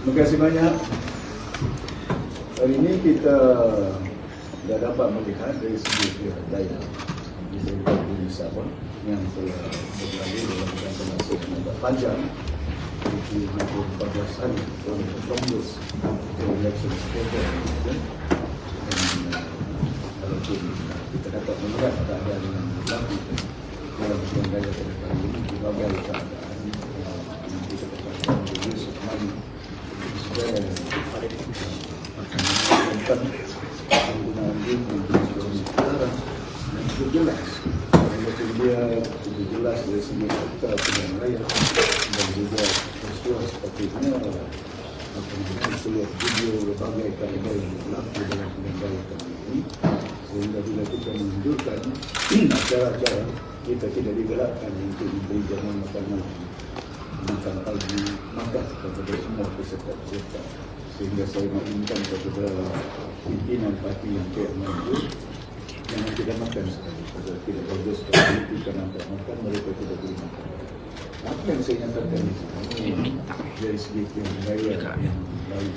Terima kasih banyak. Hari ini kita dah dapat melihat dari segi daya. Di Dari Sabah yang telah berlalu dalam jangka masa yang agak panjang. Iaitu hampir 14 hari dalam Congress election schedule dan uh, walaupun kita dapat melihat keadaan yang berlaku dalam daya pada kali ini berbagai keadaan uh, yang kita katakan dari semuanya jelas Maksud dia itu jelas dari segi fakta pilihan raya dan juga peristiwa sepatutnya apa namanya keluar video berbagai kaedah yang berlaku dalam raya kali ini sehingga bila kita menunjukkan acara-acara kita tidak digalakkan untuk diberi jamuan makanan makan pagi makan kepada semua peserta-peserta sehingga saya meminta kepada pimpinan parti yang tidak mampu jangan tidak makan sekali kalau tidak bagus kalau itu kerana makan mereka tidak boleh makan apa yang saya nyatakan di sini dari segi yang raya yang lain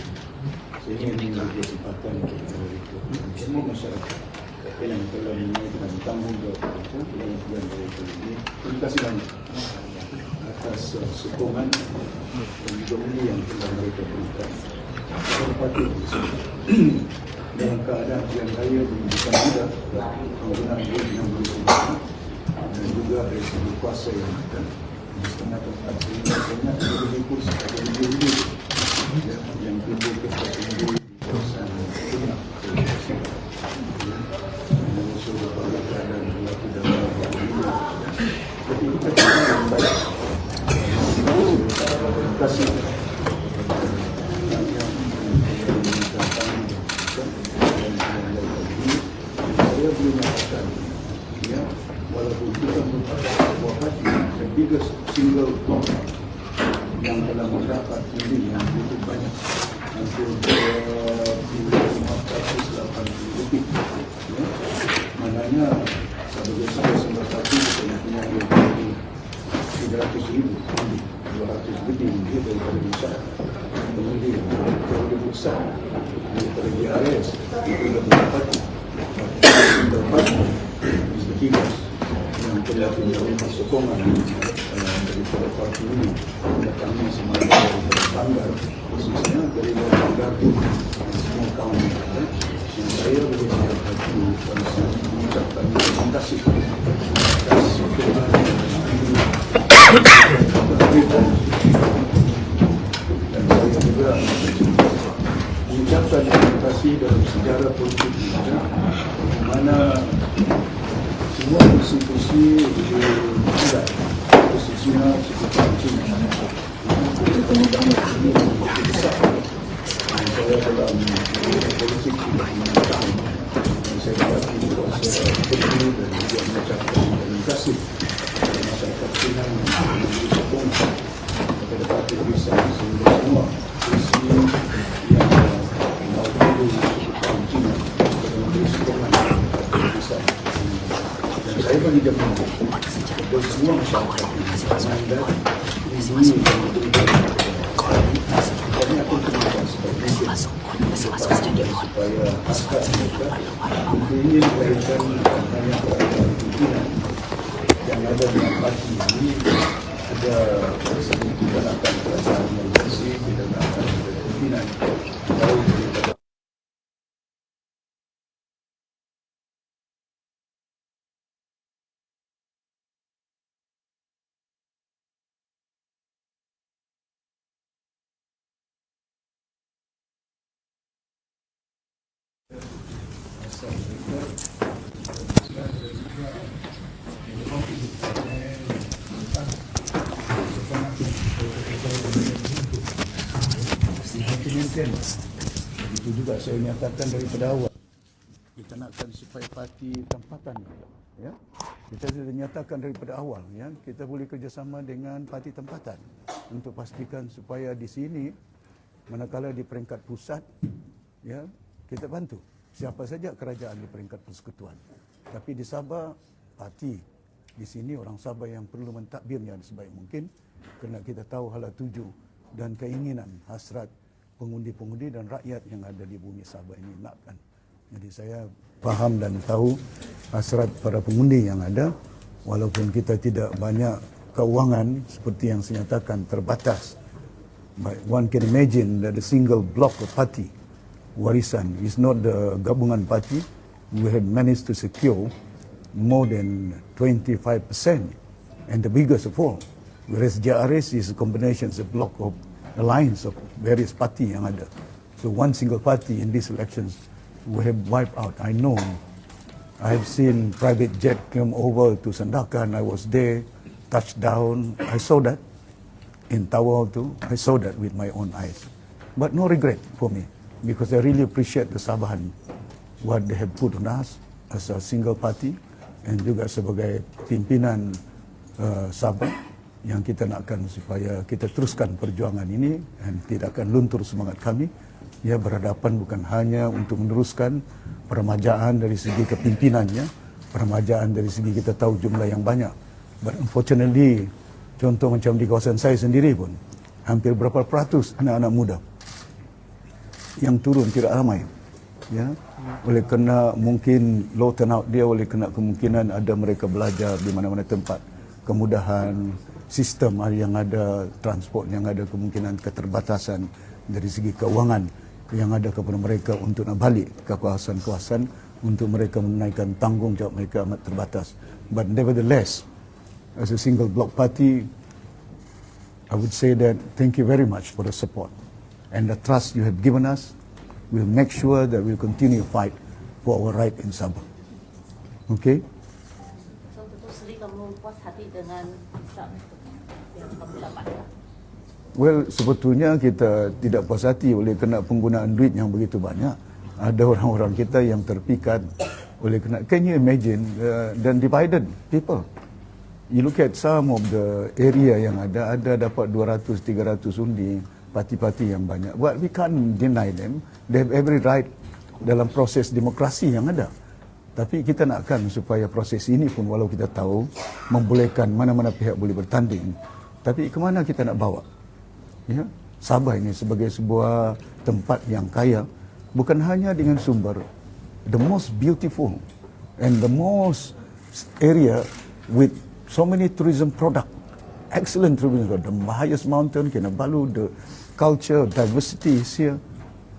sehingga ini menjadi kesempatan kepada mereka semua masyarakat yang telah menaikkan tanggungjawab itu dalam pilihan raya kali ini terima kasih banyak atas uh, sokongan dan juga yang telah mereka berikan. Kepada dalam keadaan pilihan raya menunjukkan mudah penggunaan yang bersumber dan juga dari segi kuasa yang ada di setengah tempat sehingga banyak kursi ada lebih lebih yang timbul kepada sendiri di kawasan Tengah mengusung berbagai keadaan berlaku dalam beberapa minggu tapi kita tidak yang baik terima kasih saya boleh nyatakan ya walaupun kita merupakan sebuah parti the biggest single vote yang telah mendapat undi yang begitu banyak hampir 2,480 lebih ya. maknanya sebagai saya sebuah parti kita mempunyai lebih 300 ribu undi 200 lebih undi daripada masyarakat pengundi yang jauh lebih besar daripada GRS itu lebih parti tempat is the biggest yang telah memberikan sokongan uh, daripada parti ini kepada kami semua daripada Banggar khususnya dari luar Banggar dan semua kawan yang ada yang saya boleh saya hati mengucapkan terima kasih atas sokongan dan saya juga mengucapkan kasih dalam sejarah politik kita mana semua institusi itu tidak ini besar dan saya dalam politik sudah menentang saya berarti kuasa berdiri dan juga mengucapkan terima kasih kepada masyarakat Cina yang memberi sokongan kepada parti bisa sehingga semua visi yang mau dulu sekitar Cina kepada memberi sokongan kepada bisa dan saya bagi jaminan kepada semua masyarakat Anda di sini yang memberikan kami akan terlibat sebagai supaya askar mereka ini melahirkan banyak pimpinan yang ada di parti ini. Ada sedikit tidak akan perasaan yang bersih pimpinan jauh daripada Mungkin itu juga saya nyatakan daripada awal. Kita nakkan supaya parti tempatan ya. Kita sudah nyatakan daripada awal ya. Kita boleh kerjasama dengan parti tempatan untuk pastikan supaya di sini manakala di peringkat pusat ya kita bantu. Siapa saja kerajaan di peringkat persekutuan. Tapi di Sabah parti. Di sini orang Sabah yang perlu mentadbirnya sebaik mungkin. Kerana kita tahu hala tuju dan keinginan hasrat pengundi-pengundi dan rakyat yang ada di bumi Sabah ini nakkan. Jadi saya faham dan tahu hasrat para pengundi yang ada walaupun kita tidak banyak keuangan seperti yang saya nyatakan terbatas. But one can imagine that a single block of party warisan is not the gabungan party. We have managed to secure more than 25% and the biggest of all. Whereas JRS is a combination, a block of alliance of various party yang ada. So one single party in these elections we have wiped out. I know. I have seen private jet come over to Sandakan. I was there, touched down. I saw that in Tawau too. I saw that with my own eyes. But no regret for me because I really appreciate the Sabahan, what they have put on us as a single party and juga sebagai pimpinan uh, Sabah yang kita nakkan supaya kita teruskan perjuangan ini dan tidak akan luntur semangat kami. Ya berhadapan bukan hanya untuk meneruskan peremajaan dari segi kepimpinannya peremajaan dari segi kita tahu jumlah yang banyak. But unfortunately contoh macam di kawasan saya sendiri pun hampir berapa peratus anak-anak muda yang turun tidak ramai ya. Oleh kena mungkin low turnout dia oleh kena kemungkinan ada mereka belajar di mana-mana tempat. Kemudahan sistem yang ada transport yang ada kemungkinan keterbatasan dari segi keuangan yang ada kepada mereka untuk nak balik ke kawasan-kawasan untuk mereka menunaikan tanggungjawab mereka amat terbatas but nevertheless as a single block party I would say that thank you very much for the support and the trust you have given us. We'll make sure that we'll continue to fight for our right in Sabah. Okay? So, tentu Sri kamu puas hati dengan dapatkan. Well, sebetulnya kita tidak puas hati oleh kena penggunaan duit yang begitu banyak. Ada orang-orang kita yang terpikat oleh kena. Can you imagine uh, dan divided people? You look at some of the area yang ada, ada dapat 200, 300 undi, parti-parti yang banyak. But we can't deny them. They have every right dalam proses demokrasi yang ada. Tapi kita nakkan supaya proses ini pun walau kita tahu membolehkan mana-mana pihak boleh bertanding. Tapi ke mana kita nak bawa? Ya, Sabah ini sebagai sebuah tempat yang kaya bukan hanya dengan sumber the most beautiful and the most area with so many tourism product. Excellent tourism product. the highest mountain Kinabalu the culture diversity is here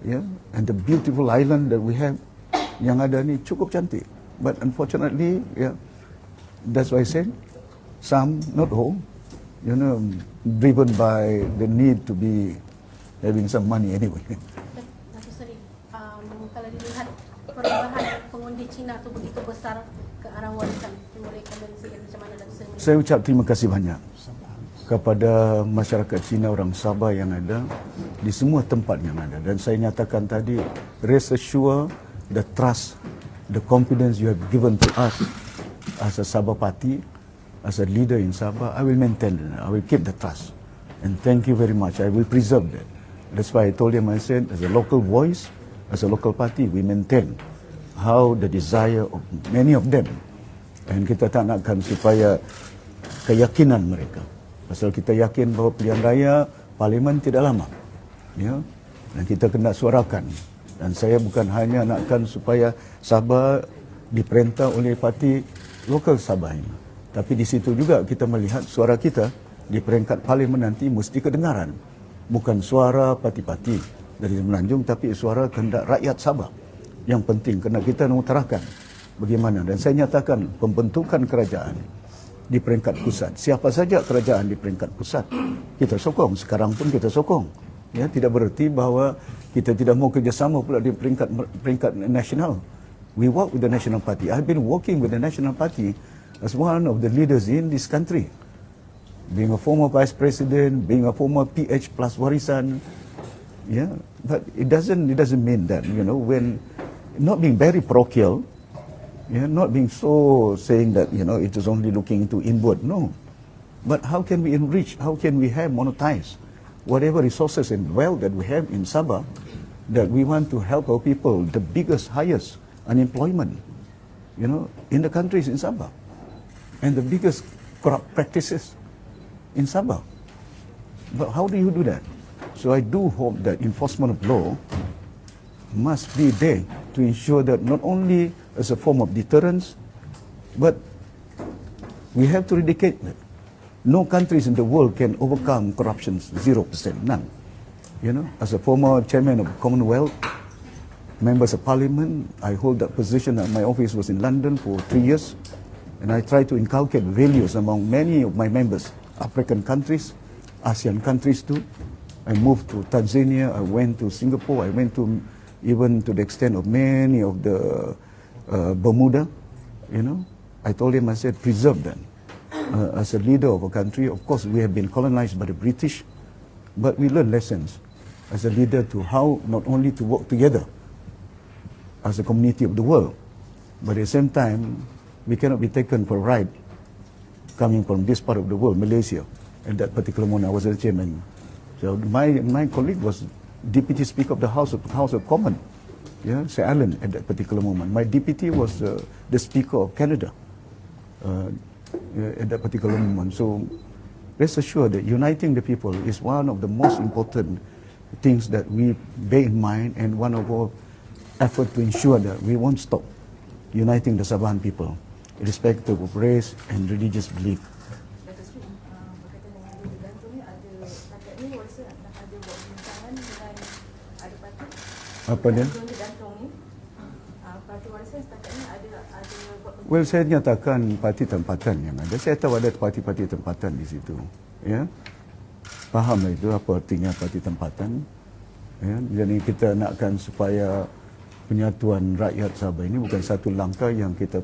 yeah and the beautiful island that we have yang ada ni cukup cantik. But unfortunately yeah that's why I said some not all you know driven by the need to be having some money anyway Seri, um, kalau dilihat perubahan pengundi Cina tu begitu besar ke arah warisan macam mana? Saya ucap terima kasih banyak kepada masyarakat Cina orang Sabah yang ada di semua tempat yang ada dan saya nyatakan tadi rest assure the trust the confidence you have given to us as a Sabah party as a leader in Sabah I will maintain. I will keep the trust. And thank you very much. I will preserve that. That's why I told him I said as a local voice as a local party we maintain how the desire of many of them. Dan kita tak nakkan supaya keyakinan mereka. Pasal kita yakin bahawa pilihan raya parlimen tidak lama. Ya? Dan kita kena suarakan. Dan saya bukan hanya nakkan supaya Sabah diperintah oleh parti lokal Sabah ini tapi di situ juga kita melihat suara kita di peringkat parlimen nanti mesti kedengaran. Bukan suara parti-parti dari Semenanjung tapi suara kehendak rakyat Sabah. Yang penting kerana kita mengutarakan bagaimana. Dan saya nyatakan pembentukan kerajaan di peringkat pusat. Siapa saja kerajaan di peringkat pusat kita sokong. Sekarang pun kita sokong. Ya tidak bererti bahawa kita tidak mau kerjasama pula di peringkat peringkat nasional. We work with the national party. I've been working with the national party as one of the leaders in this country. Being a former vice president being a former PH plus warisan yeah but it doesn't it doesn't mean that you know when not being very parochial yeah not being so saying that you know it is only looking into inward no. But how can we enrich how can we have monetize whatever resources and wealth that we have in Sabah that we want to help our people the biggest highest unemployment you know in the countries in Sabah and the biggest corrupt practices in Sabah but how do you do that So I do hope that enforcement of law must be there to ensure that not only as a form of deterrence, but we have to eradicate that. No countries in the world can overcome corruption, zero percent, none. You know, as a former chairman of Commonwealth, members of parliament, I hold that position. Uh, My office was in London for three years, and I try to inculcate values among many of my members, African countries, ASEAN countries too. I moved to Tanzania, I went to Singapore, I went to even to the extent of many of the uh, Bermuda, you know. I told him, I said, preserve them. Uh, as a leader of a country, of course, we have been colonized by the British, but we learn lessons as a leader to how not only to work together as a community of the world, but at the same time, we cannot be taken for a ride coming from this part of the world, Malaysia. At that particular moment, I was the chairman. So my, my colleague was deputy speaker of the House of, House of Commons, yeah, Sir Alan at that particular moment. My deputy was uh, the speaker of Canada uh, uh, at that particular moment. So rest assured that uniting the people is one of the most important things that we bear in mind and one of our effort to ensure that we won't stop uniting the Sabahan people, irrespective of race and religious belief. Apa dia? Well, saya nyatakan parti tempatan yang ada. Saya tahu ada parti-parti tempatan di situ. Ya. Faham itu apa artinya parti tempatan. Ya. Jadi kita nakkan supaya penyatuan rakyat Sabah ini bukan satu langkah yang kita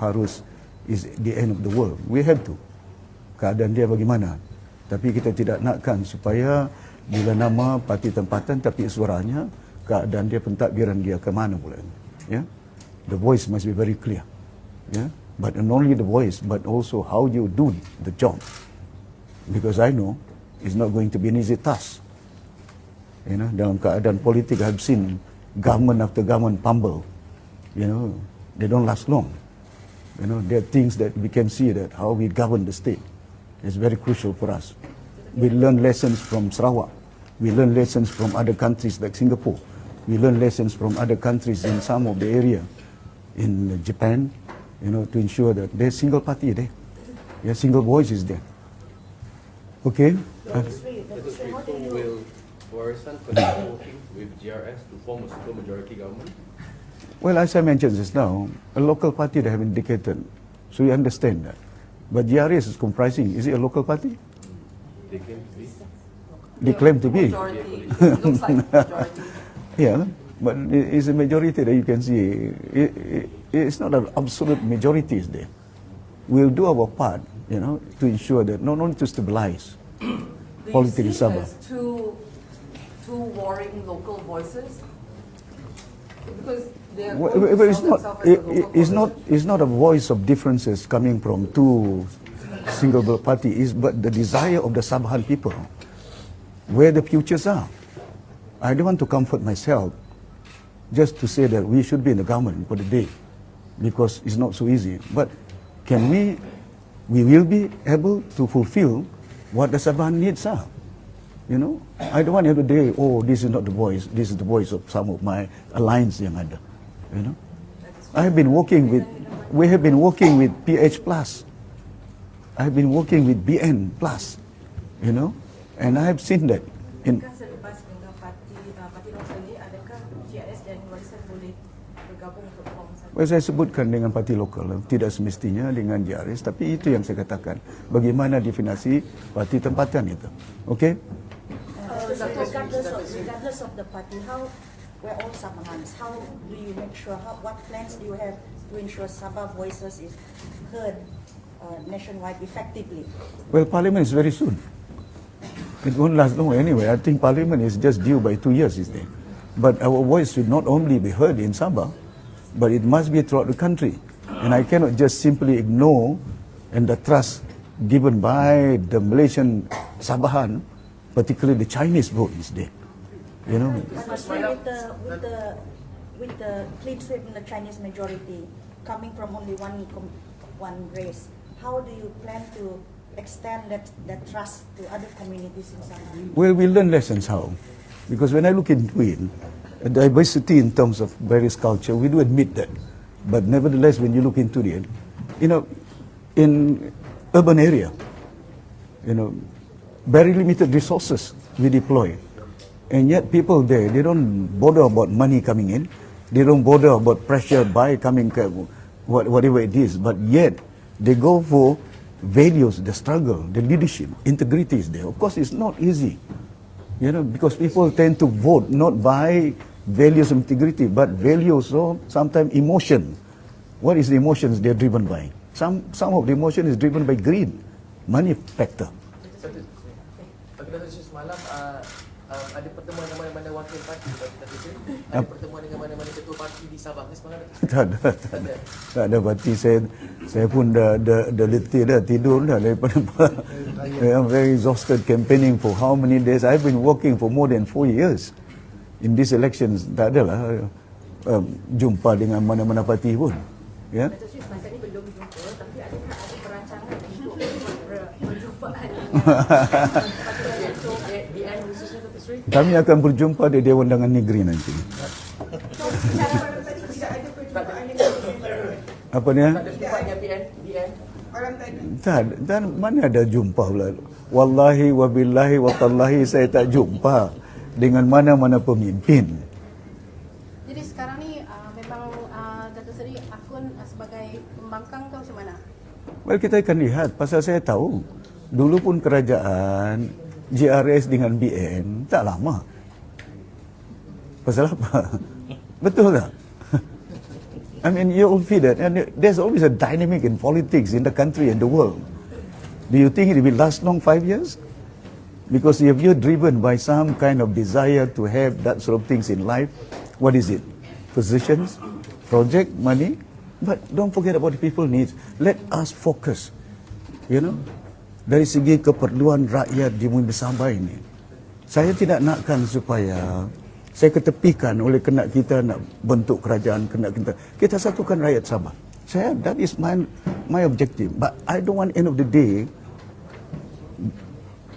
harus is the end of the world. We have to. Keadaan dia bagaimana. Tapi kita tidak nakkan supaya bila nama parti tempatan tapi suaranya keadaan dia pentadbiran dia ke mana pula. Ya. The voice must be very clear. Yeah? But not only the voice, but also how you do the job. Because I know it's not going to be an easy task. You know, dalam keadaan politik, I've seen government after government fumble. You know, they don't last long. You know, there are things that we can see that how we govern the state is very crucial for us. We learn lessons from Sarawak. We learn lessons from other countries like Singapore. We learn lessons from other countries in some of the area in Japan, you know, to ensure that there's single party there. Yeah, single voice is there. Okay? Dato' Sri, Dato' Sri, how do you Will Warisan continue working with GRS to form a super majority government? Well, as I mentioned just now, a local party they have indicated, so you understand that. But GRS is comprising, is it a local party? They claim to be. They claim to be. majority. Looks like majority. Yeah, but it is a majority that you can see. It, it, it's not an absolute majority is there. We'll do our part, you know, to ensure that not only to stabilize Do politics in you see Sabah. as two, two warring local voices? Because they're Well, it's not. It, a it's not. It's not a voice of differences coming from two single party. Is but the desire of the Sabahan people, where the futures are. I don't want to comfort myself, just to say that we should be in the government for the day, because it's not so easy. But can we? We will be able to fulfill what the Sabahan needs are. You know, I don't want every day, oh, this is not the voice, this is the voice of some of my alliance yang ada. You know, I have been working with, we have been working with PH Plus. I have been working with BN Plus. You know, and I have seen that in uh? Well, saya sebutkan dengan parti lokal, tidak semestinya dengan JRS, tapi itu yang saya katakan. Bagaimana definisi parti tempatan itu. Okay? Uh, so regardless of regardless of the party, how we're all Sabahans. How do you make sure? How, what plans do you have to ensure Sabah voices is heard uh, nationwide effectively? Well, Parliament is very soon. It won't last long anyway. I think Parliament is just due by two years, is there? But our voice should not only be heard in Sabah, but it must be throughout the country. And I cannot just simply ignore and the trust given by the Malaysian Sabahan, particularly the Chinese vote is there. You know, Honestly, with the with the with the clean sweep in the Chinese majority coming from only one com- one race, how do you plan to extend that, that trust to other communities in Sabah? Well, we learn lessons how. Because when I look into it, a diversity in terms of various culture, we do admit that. But nevertheless, when you look into it, you know, in urban area, you know, very limited resources we deploy. And yet people there, they don't bother about money coming in. They don't bother about pressure by coming, whatever it is. But yet, they go for values, the struggle, the leadership, integrity is there. Of course, it's not easy. You know, because people tend to vote not by values of integrity, but values of sometimes emotion. What is the emotions they're driven by? Some, some of the emotion is driven by greed, money factor. Parti bagi. Ada pertemuan dengan mana-mana ketua parti di Sabah ke semalam? tak ada, tak ada. Tak ada parti saya saya pun dah dah, dah letih dah tidur dah daripada I'm very exhausted campaigning for how many days I've been working for more than four years in these elections tak adalah uh, jumpa dengan mana-mana parti pun ya Dato' kami akan berjumpa di Dewan Undangan Negeri nanti apa dia Tak dan mana ada jumpa pula. Wallahi wa billahi wa tallahi saya tak jumpa dengan mana-mana pemimpin. Jadi sekarang ni uh, memang uh, Dato' Seri akun uh, sebagai pembangkang tu macam mana? Well, kita akan lihat. Pasal saya tahu, dulu pun kerajaan GRS dengan BN tak lama. Pasal apa? Betul tak? I mean, you all feel that. And there's always a dynamic in politics in the country and the world. Do you think it will last long five years? Because if you're driven by some kind of desire to have that sort of things in life, what is it? Positions, project, money? But don't forget about the people needs. Let us focus. You know, dari segi keperluan rakyat di bumi Sabah ini. Saya tidak nakkan supaya saya ketepikan oleh kena kita nak bentuk kerajaan, kena kita kita satukan rakyat Sabah. Saya that is my my objective. But I don't want end of the day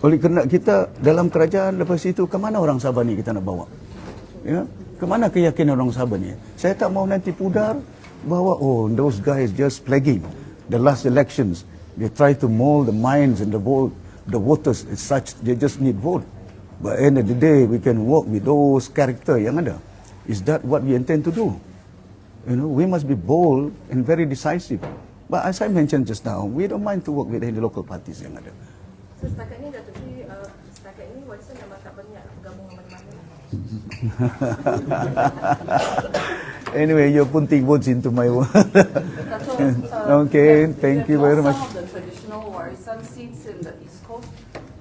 oleh kerana kita dalam kerajaan lepas itu ke mana orang Sabah ni kita nak bawa? Ya, ke mana keyakinan orang Sabah ni? Saya tak mau nanti pudar bahawa oh those guys just flagging the last elections they try to mold the minds and the vote the voters as such they just need vote. But end of the day we can work with those character yang ada. Is that what we intend to do? You know, we must be bold and very decisive. But as I mentioned just now, we don't mind to work with any local parties yang ada. So setakat ni Dato' Sri uh, setakat ni warisan memang tak banyak bergabung dengan mana-mana Anyway, you're putting words into my word. Dato', uh, Okay, have- thank you very lost much. Some of the traditional Warisan seats in the East Coast.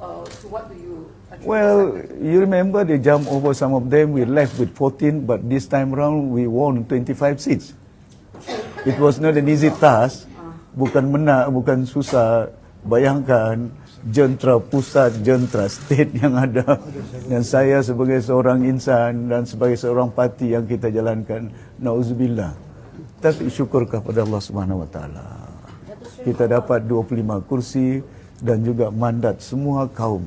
Uh, to what do you attribute Well, that? you remember they jumped over some of them. We left with 14, but this time round we won 25 seats. It was not an easy task. Bukan menang, bukan susah. Bayangkan jentera pusat, jentera state yang ada. Dan saya sebagai seorang insan dan sebagai seorang parti yang kita jalankan. Nauzubillah. Tapi syukur kepada Allah Subhanahu Wa Taala. Kita dapat 25 kursi dan juga mandat semua kaum.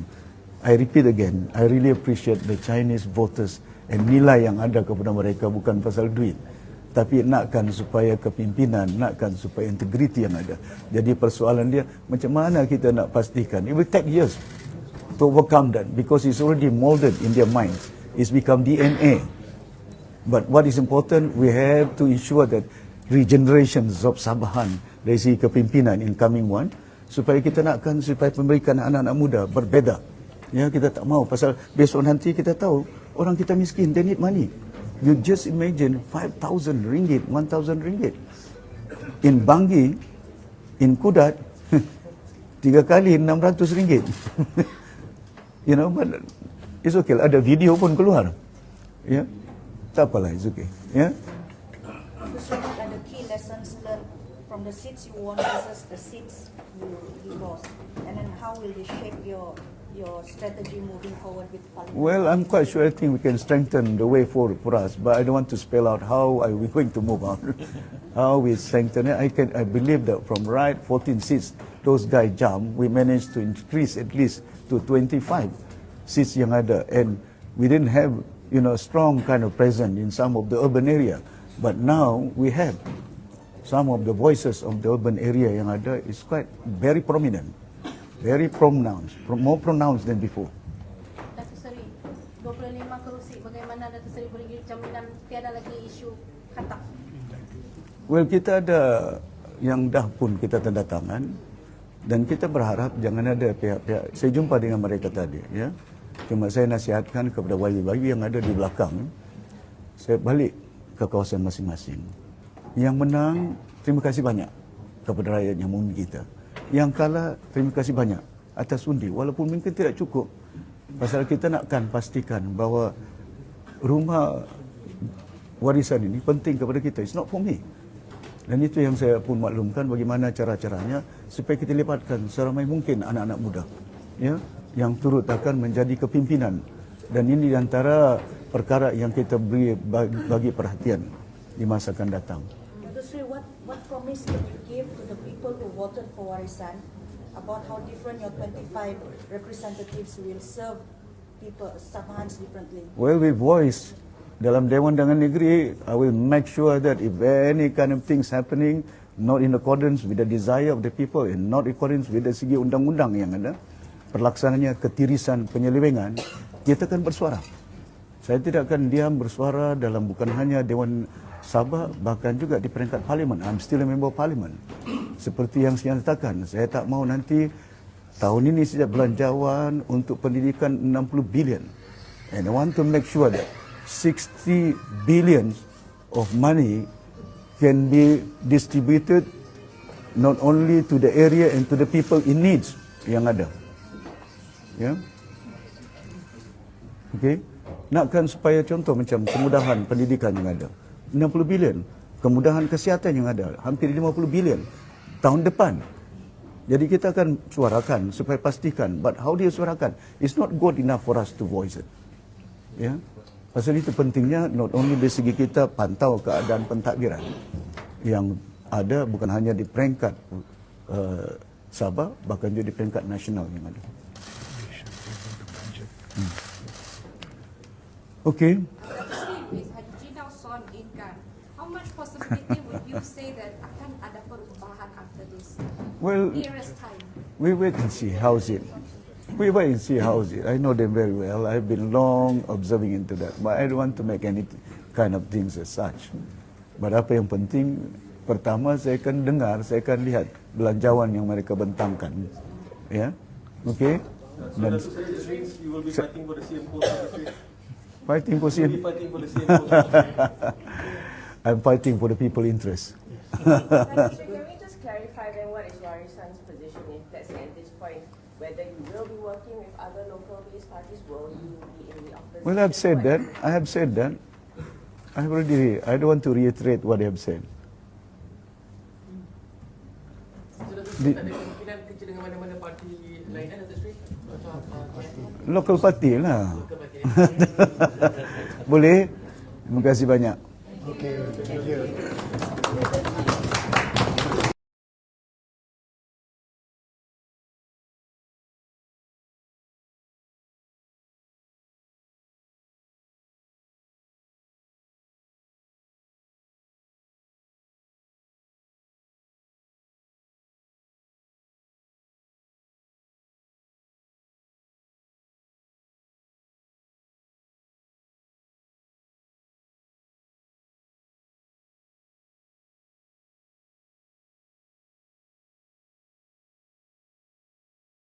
I repeat again, I really appreciate the Chinese voters and nilai yang ada kepada mereka bukan pasal duit. Tapi nakkan supaya kepimpinan, nakkan supaya integriti yang ada. Jadi persoalan dia, macam mana kita nak pastikan? It will take years to overcome that because it's already molded in their minds. It's become DNA. But what is important, we have to ensure that regenerations of Sabahan dari segi kepimpinan in coming one, supaya kita nakkan supaya memberikan anak-anak muda berbeza. Ya, kita tak mau pasal besok nanti kita tahu orang kita miskin, they need money. You just imagine 5,000 ringgit, 1,000 ringgit. In Bangi, in Kudat, tiga kali 600 ringgit. you know, but it's okay. Ada video pun keluar. Ya, tak apalah, it's okay. Ya. So what are the key lessons learned from the seats you won versus the seats you, shape your your strategy moving forward with Parliament? Well, I'm quite sure I think we can strengthen the way forward for us, but I don't want to spell out how are we going to move on. how we strengthen it. I can I believe that from right 14 seats those guys jump, we managed to increase at least to 25 seats yang ada and we didn't have you know strong kind of presence in some of the urban area but now we have some of the voices of the urban area yang ada is quite very prominent very pronounced pro- more pronounced than before Datuk Seri, 25 kerusi, bagaimana Datuk Seri beri jaminan tiada lagi isu katak? Well, kita ada yang dah pun kita tanda tangan dan kita berharap jangan ada pihak-pihak. Saya jumpa dengan mereka tadi, ya. Cuma saya nasihatkan kepada bayi-bayi yang ada di belakang, saya balik ke kawasan masing-masing. Yang menang, terima kasih banyak kepada rakyat yang mengundi kita. Yang kalah, terima kasih banyak atas undi. Walaupun mungkin tidak cukup. Pasal kita nakkan pastikan bahawa rumah warisan ini penting kepada kita. It's not for me. Dan itu yang saya pun maklumkan bagaimana cara-caranya supaya kita libatkan seramai mungkin anak-anak muda ya yang turut akan menjadi kepimpinan dan ini di antara perkara yang kita beri bagi, perhatian di masa akan datang. Sri, what, what promise can you give to the people who voted for Warisan about how different your 25 representatives will serve people, Sabahans differently? Well, we voice dalam Dewan Dagangan Negeri, I will make sure that if any kind of things happening not in accordance with the desire of the people and not in accordance with the segi undang-undang yang ada, perlaksananya ketirisan penyelewengan, kita akan bersuara. Saya tidak akan diam bersuara dalam bukan hanya Dewan Sabah, bahkan juga di peringkat Parlimen. I'm still a member of Parliament. Seperti yang saya nyatakan, saya tak mau nanti tahun ini sejak belanjawan untuk pendidikan 60 bilion. And I want to make sure that 60 billion of money can be distributed not only to the area and to the people in needs yang ada. Ya. Okey. Nakkan supaya contoh macam kemudahan pendidikan yang ada. 60 bilion. Kemudahan kesihatan yang ada. Hampir 50 bilion. Tahun depan. Jadi kita akan suarakan supaya pastikan. But how dia suarakan? It's not good enough for us to voice it. Ya. Pasal itu pentingnya not only dari segi kita pantau keadaan pentadbiran yang ada bukan hanya di peringkat uh, Sabah bahkan juga di peringkat nasional yang ada. Hmm. Inkan, how much possibility would you say that akan ada perubahan after this? Well, Nearest time. we wait and see how's it. We wait and see how's it. I know them very well. I've been long observing into that, but I don't want to make any kind of things as such. But apa yang penting, pertama saya akan dengar, saya akan lihat belanjawan yang mereka bentangkan. Ya, okay. Dan So means you will be fighting for the CM post. fighting for fighting the post. I'm fighting for the people interest we just clarify then what is Warisan's position if let's say at this point, whether you will be working with other local based parties, will you be in the opposition? Well, I've said that. I have said that. I have already. I don't want to reiterate what I have said. Di-? Local party lah. Boleh? Terima kasih banyak. Okay, thank you.